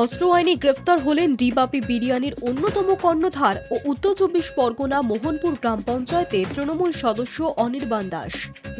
অস্ত্র আইনে গ্রেফতার হলেন ডিবাপি বিরিয়ানির অন্যতম কর্ণধার ও উত্তর চব্বিশ পরগনা মোহনপুর গ্রাম পঞ্চায়েতে তৃণমূল সদস্য অনির্বাণ দাস।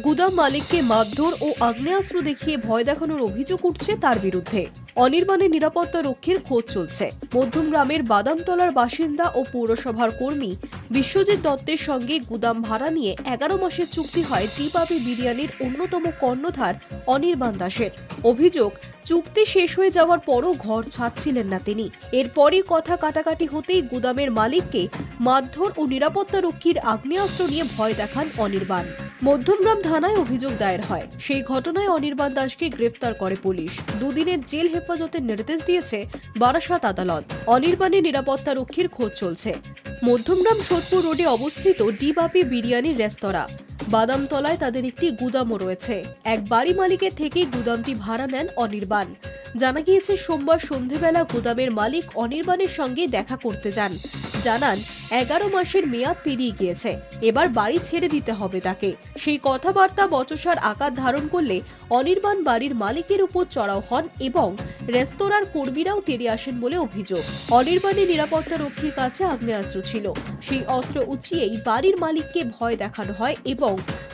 গুদাম মালিককে মারধর ও আগ্নেয়াস্ত্র দেখিয়ে ভয় দেখানোর অভিযোগ উঠছে তার বিরুদ্ধে। অনির্বাণের নিরাপত্তা রক্ষীর খোঁজ চলছে। মধ্যমগ্রামের বাদামতলার বাসিন্দা ও পৌরসভার কর্মী বিশ্বজিৎ দত্তের সঙ্গে গুদাম ভাড়া নিয়ে এগারো মাসের চুক্তি হয় টিপাপি বিরিয়ানির অন্যতম কর্ণধার অনির্বাণ দাসের। অভিযোগ চুক্তি শেষ হয়ে যাওয়ার পরও ঘর ছাড়ছিলেন না তিনি। এরপরই কথা কাটাকাটি হতেই গুদামের মালিককে মারধর ও নিরাপত্তা রক্ষীর আগ্নেয়াস্ত্র নিয়ে ভয় দেখান অনির্বাণ। মধ্যমগ্রাম থানায় অভিযোগ দায়ের হয়। সেই ঘটনায় অনির্বাণ দাসকে গ্রেফতার করে পুলিশ। দুদিনের জেল হেফাজতের নির্দেশ দিয়েছে বারাসাত আদালত। অনির্বাণের নিরাপত্তা রক্ষীর খোঁজ চলছে। মধ্যমগ্রাম সোদপুর রোডে অবস্থিত ডিবাপি বিরিয়ানির রেস্তোরাঁ। বাদামতলায় তাদের একটি গুদামও রয়েছে। এক বাড়ি মালিকের থেকে গুদামটি ভাড়া নেন অনির্বাণ। জানা গিয়েছে, সোমবার সন্ধেবেলা গুদামের মালিক অনির্বাণের সঙ্গে দেখা করতে যান। জানান, এগারো মাসের মেয়াদ পেরিয়ে গিয়েছে। এবার বাড়ি ছেড়ে দিতে হবে তাকে। সেই কথাবার্তা বচসার আকার ধারণ করলে অনির্বাণ বাড়ির মালিকের উপর চড়াও হন এবং রেস্তোরাঁর কর্মীরাও তেড়ে আসেন বলে অভিযোগ। অনির্বাণের নিরাপত্তা রক্ষীর কাছে আগ্নেয়াস্ত্র ছিল। সেই অস্ত্র উঁচিয়েই বাড়ির মালিককে ভয় দেখানো হয় এবং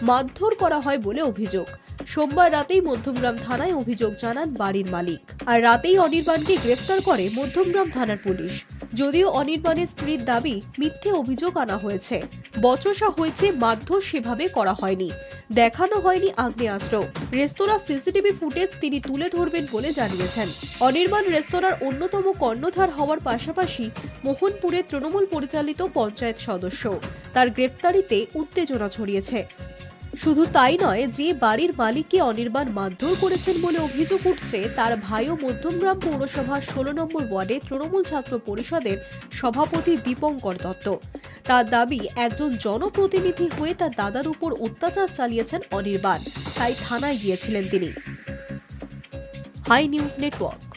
মারধর করা হয় বলে অভিযোগ। সোমবার রাতেই মধ্যমগ্রাম থানায় অভিযোগ জানান বাড়ির মালিক। আর রাতেই অনির্বাণকে গ্রেফতার করে মধ্যমগ্রাম থানার পুলিশ। যদিও অনির্বাণের স্ত্রীর দাবি মিথ্যে অভিযোগ আনা হয়েছে। বচসা হয়েছে মারধর সেভাবে করা হয়নি। দেখানো হয়নি আগ্নেয়াস্ত্র। রেস্তোরাঁ সিসিটিভি ফুটেজ তিনি তুলে ধরবেন বলে জানিয়েছেন। অনির্বাণ রেস্তোরাঁর অন্যতম কর্ণধার হওয়ার পাশাপাশি মোহনপুরের তৃণমূল পরিচালিত পঞ্চায়েত সদস্য। তার গ্রেপ্তারিতে উত্তেজনা ছড়িয়েছে। শুধু তাই নয়, যে বাড়ির মালিককে অনির্বাণ মারধর করেছেন বলে অভিযোগ উঠছে, তার ভাইও মধ্যমগ্রাম পৌরসভার ষোলো নম্বর ওয়ার্ডে তৃণমূল ছাত্র পরিষদের সভাপতি দীপঙ্কর দত্ত। তার দাবি, একজন জনপ্রতিনিধি হয়ে তার দাদার উপর অত্যাচার চালিয়েছেন অনির্বাণ। তাই থানায় গিয়েছিলেন তিনি। High news network.